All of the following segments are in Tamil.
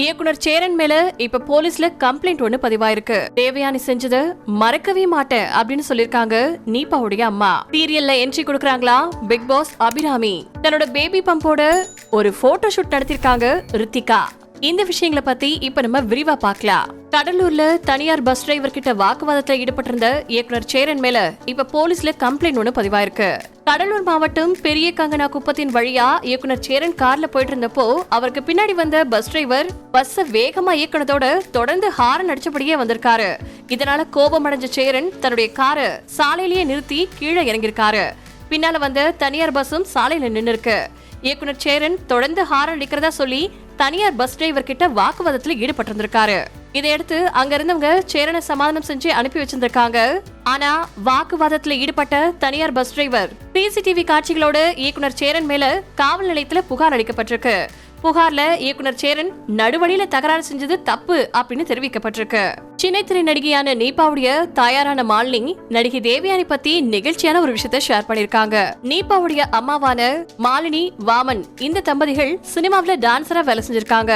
இயக்குனர் சேரன் மேல இப்ப போலீஸ்ல கம்ப்ளைண்ட் ஒண்ணு பதிவாயிருக்கு. தேவயானி செஞ்சத மறக்கவே மாட்டேன் அப்படின்னு சொல்லிருக்காங்க நீபாவுடைய அம்மா. சீரியல்ல என்ட்ரி கொடுக்கறாங்களா? Bigg Boss Abhirami. தன்னோட பேபி பம்போட ஒரு போட்டோ ஷூட் நடத்திருக்காங்க ரித்திகா. இந்த விஷயங்களை பத்தி இப்ப நம்ம விரிவா பார்க்கலாம். கடலூர்ல தனியார் பஸ் டிரைவர் கிட்ட வாக்குவாதத்துல ஈடுபட்டிருந்த இயக்குனர் சேரன் மேல இப்ப போலீஸ்ல கம்ப்ளைண்ட் ஒண்ணு பதிவாயிருக்கு. கடலூர் மாவட்டம் பெரிய கங்கனா குப்பத்தின் வழியா இயக்குனர் சேரன் கார்ல போயிட்டு இருந்தப்போ அவருக்கு பின்னாடி வந்த பஸ் டிரைவர் பஸ்ஸ வேகமா இயக்குனதோட தொடர்ந்து ஹாரன் அடிச்சபடியே வந்திருக்காரு. இதனால கோபம் அடைஞ்ச சேரன் தன்னுடைய காரை சாலையிலேயே நிறுத்தி கீழே இறங்கியிருக்காரு. பின்னால வந்த தனியார் பஸ்ஸும் சாலையில நின்னு இருக்கு இயக்குனர் சேரன் தொடர்ந்து ஹாரன் அடிக்கிறதா சொல்லி தனியார் பஸ் டிரைவர் கிட்ட வாக்குவாதத்துல ஈடுபட்டிருந்திருக்காரு. இதையடுத்து அங்க இருந்தவங்க சேரனை சமாதானம் செஞ்சு அனுப்பி வச்சிருந்திருக்காங்க. ஆனா வாக்குவாதத்துல ஈடுபட்ட தனியார் பஸ் டிரைவர் சிசிடிவி காட்சிகளோட இயக்குனர் சேரன் மேல காவல் நிலையத்துல புகார் அளிக்கப்பட்டிருக்கு. புகார்ல இயக்குனர் சேரன் நடுவழியில தகராறு செஞ்சது தப்பு அப்படின்னு தெரிவிக்கப்பட்டிருக்கு. சின்னத்திரை நடிகையான நீபாவுடைய தாயாரான மாலினி நடிகை தேவயானி பத்தி நெகிழ்ச்சியான ஒரு விஷயத்த ஷேர் பண்ணிருக்காங்க நீபாவுடைய அம்மாவான மாலினி வாமன் இந்த தம்பதிகள் சினிமாவில டான்சரா வேலை செஞ்சிருக்காங்க.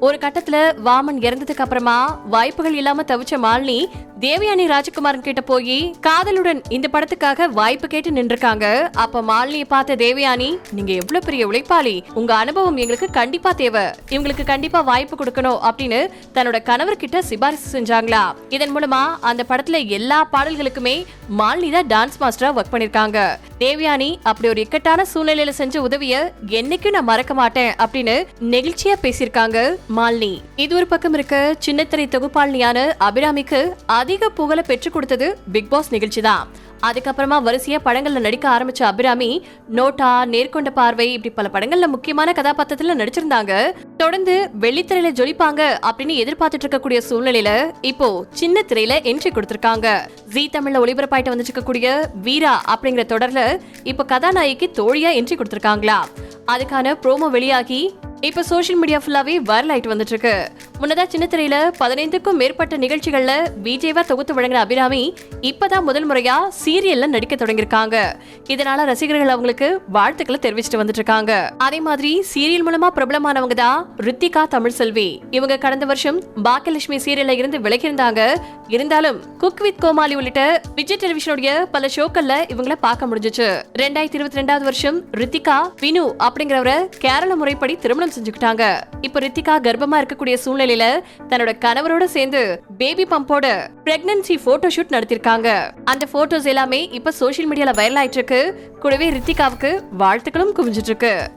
ஒரு கட்டத்துல வாமன் இறந்ததுக்கு அப்புறமா வாய்ப்புகள் இல்லாம தவிச்ச மாலினி தேவயானி ராஜகுமாரன் கிட்ட போய் காதலுடன் இந்த படத்துக்காக வாய்ப்பு கேட்டு நின்றுருக்காங்க. அப்ப மாலினியை பார்த்த தேவயானி நீங்க எவ்வளவு பெரிய உழைப்பாளி. உங்க அனுபவம் எங்களுக்கு கண்டிப்பா தேவை. இவங்களுக்கு கண்டிப்பா வாய்ப்பு கொடுக்கணும். அப்படின்னு தன்னோட கணவர்கிட்ட சிபாரிசு செஞ்சாங்களா. இதன் மூலமா அந்த படத்துல எல்லா பாடல்களுக்குமே மாலினி தான் டான்ஸ் மாஸ்டரா ஒர்க் பண்ணிருக்காங்க. தேவயானி அப்படி ஒரு இக்கட்டான சூழ்நிலையில செஞ்ச உதவிய என்னைக்கும் நான் மறக்க மாட்டேன் அப்படின்னு நெகிழ்ச்சியா பேசியிருக்காங்க. மாலினி. இது ஒரு பக்கம் இருக்க சின்னத்திரை தொகுப்பாளினியான அபிராமிக்கு அதிக புகழ பெற்றுக் கொடுத்தது பிக் பாஸ் நிகழ்ச்சி தான் அதுக்கப்புறமா வரிசையா படங்கள்ல நடிக்க ஆரம்பிச்ச அபிராமி நோட்டா நேர்கொண்ட பார்வை இப்படி பல படங்கள்ல முக்கியமான கதாபாத்திரத்துல நடிச்சிருந்தாங்க. தொடர்ந்து வெள்ளித்திரையில ஜொலிப்பாங்க அப்படின்னு எதிர்பார்த்துட்டு இருக்கக்கூடிய சூழ்நிலையில இப்போ சின்ன திரையில என்ட்ரி கொடுத்திருக்காங்க. ஜி தமிழ்ல ஒளிபரப்பாயிட்டு வந்துட்டு இருக்கக்கூடிய வீரா அப்படிங்கிற தொடர்ல இப்போ கதாநாயகி தோழியா என்ட்ரி கொடுத்திருக்காங்களா. அதுக்கான ப்ரோமோ வெளியாகி இப்ப சோஷியல் மீடியா ஃபுல்லாவே வைரல் ஆயிட்டு வந்துட்டு இருக்கு. முன்னதா சின்ன திரையில பதினைந்துக்கும் மேற்பட்ட நிகழ்ச்சிகள்ல விஜேவா தொகுத்து வழங்கின அபிராமி இப்பதான் முதல் முறையா சீரியல்ல நடிக்க தொடங்கியிருக்காங்க. இதனால ரசிகர்கள் அவங்களுக்கு வாழ்த்துக்களை தெரிவிச்சுட்டு வந்துட்டு இருக்காங்க அதே மாதிரி சீரியல் மூலமா பிரபலமானவங்க தான் ரித்திகா தமிழ் செல்வி இவங்க கடந்த வருஷம் பாக்கியலட்சுமி சீரியல்ல இருந்து விலகி இருந்தாங்க இருந்தாலும் குக் வித் கோமாளி உள்ளிட்ட விஜய் டெலிவிஷனுடைய பல ஷோக்கள்ல இவங்கள பார்க்க முடிஞ்சுச்சு. ரெண்டாயிரத்தி இருபத்தி ரெண்டாவது வருஷம் ரித்திகா வினு அப்படிங்கிறவரை கேரள முறைப்படி திருமணம் செஞ்சுக்கிட்டாங்க. இப்ப ரித்திகா கர்ப்பமா இருக்கக்கூடிய சூழ்நிலை சூழ்நிலையில தன்னோட கணவரோட சேர்ந்து பேபி பம்போட பிரெக்னன்சி போட்டோ ஷூட் நடத்திருக்காங்க. அந்த போட்டோஸ் எல்லாமே இப்ப சோஷியல் மீடியால வைரல் ஆயிட்டு இருக்கு. கூடவே ரித்திகாவுக்கு வாழ்த்துக்களும் குவிஞ்சிட்டு இருக்கு.